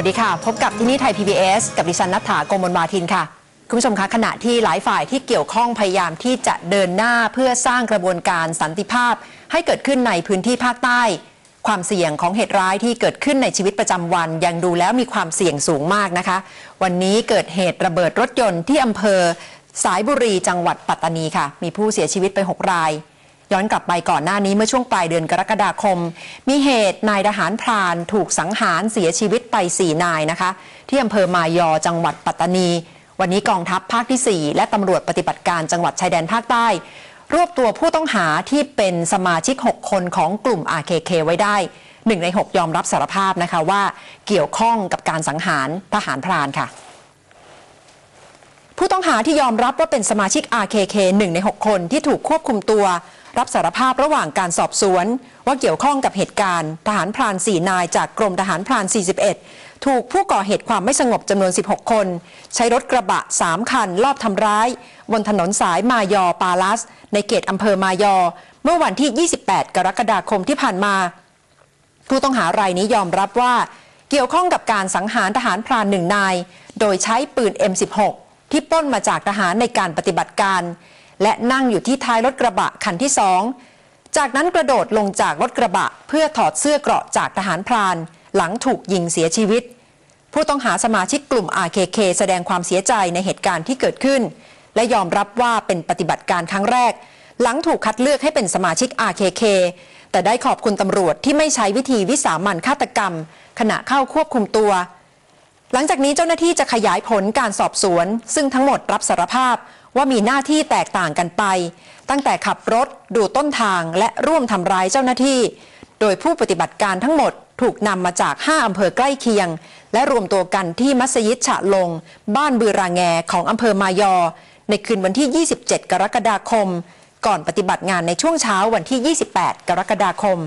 วัสดีค่ะ พบกับที่นี่ไทย PBS กับดิฉันนัฐถาโกมลวาทินค่ะ คุณผู้ชมคะขณะที่หลายฝ่ายที่เกี่ยวข้องพยายามที่จะเดินหน้าเพื่อสร้างกระบวนการสันติภาพ ให้เกิดขึ้นในพื้นที่ภาคใต้ ความเสี่ยงของเหตุร้ายที่เกิดขึ้นในชีวิตประจำวัน ยังดูแล้วมีความเสี่ยงสูงมากนะคะ วันนี้เกิดเหตุระเบิดรถยนต์ที่อำเภอ สายบุรีจังหวัดปัตตานีค่ะ มีผู้เสียชีวิตไป 6 ราย ย้อนกลับไปก่อนหน้านี้เมื่อช่วงปลายเดือนกรกฎาคม มีเหตุนายทหารพรานถูกสังหารเสียชีวิตไป 4 นายนะคะ ที่อำเภอมายอจังหวัดปัตตานี วันนี้กองทัพภาคที่ 4 และตำรวจปฏิบัติการจังหวัดชายแดนภาคใต้ รวบตัวผู้ต้องหาที่เป็นสมาชิก 6 คนของกลุ่ม RKK ไว้ได้หนึ่งใน 6 ยอมรับสารภาพนะคะว่าเกี่ยวข้องกับการสังหารทหารพรานค่ะผู้ต้องหาที่ยอมรับว่าเป็นสมาชิก RKK 1 ใน 6 คนที่ถูกควบคุมตัว รับสารภาพระหว่างการสอบสวน ว่าเกี่ยวข้องกับเหตุการณ์ ทหารพราน 4 นายจากกรมทหารพราน 41 ถูกผู้ก่อเหตุความไม่สงบจำนวน 16 คน ใช้รถกระบะ 3 คัน ลอบทำร้าย บนถนนสายมายอปาลัส ในเขตอำเภอมายอ เมื่อวันที่ 28 กรกฎาคมที่ผ่านมา ผู้ต้องหารายนี้ยอมรับว่า เกี่ยวข้องกับการสังหารทหารพรานหนึ่งนาย โดยใช้ปืน M16 ที่ป้นมาจากทหารในการปฏิบัติการ และนั่งอยู่ที่ท้ายรถกระบะคันที่สอง จากนั้นกระโดดลงจากรถกระบะ เพื่อถอดเสื้อเกราะจากทหารพราน หลังถูกยิงเสียชีวิต ผู้ต้องหาสมาชิกกลุ่ม RKK แสดงความเสียใจในเหตุการณ์ที่เกิดขึ้น และยอมรับว่าเป็นปฏิบัติการครั้งแรก หลังถูกคัดเลือกให้เป็นสมาชิก RKK แต่ได้ขอบคุณตำรวจที่ไม่ใช้วิธีวิสามันฆาตกรรม ขณะเข้าควบคุมตัว หลังจากนี้เจ้าหน้าที่จะขยายผลการสอบสวน ซึ่งทั้งหมดรับสารภาพ ว่ามีหน้าที่แตกต่างกันไป ตั้งแต่ขับรถดูต้นทางและร่วมทำร้ายเจ้าหน้าที่ โดยผู้ปฏิบัติการทั้งหมดถูกนำมาจาก 5 อำเภอใกล้เคียง และรวมตัวกันที่มัสยิดฉะลง บ้านบือรางแงของอำเภอมายอ ในคืนวันที่ 27 กรกฎาคม ก่อนปฏิบัติงานในช่วงเช้าวันที่ 28 กรกฎาคม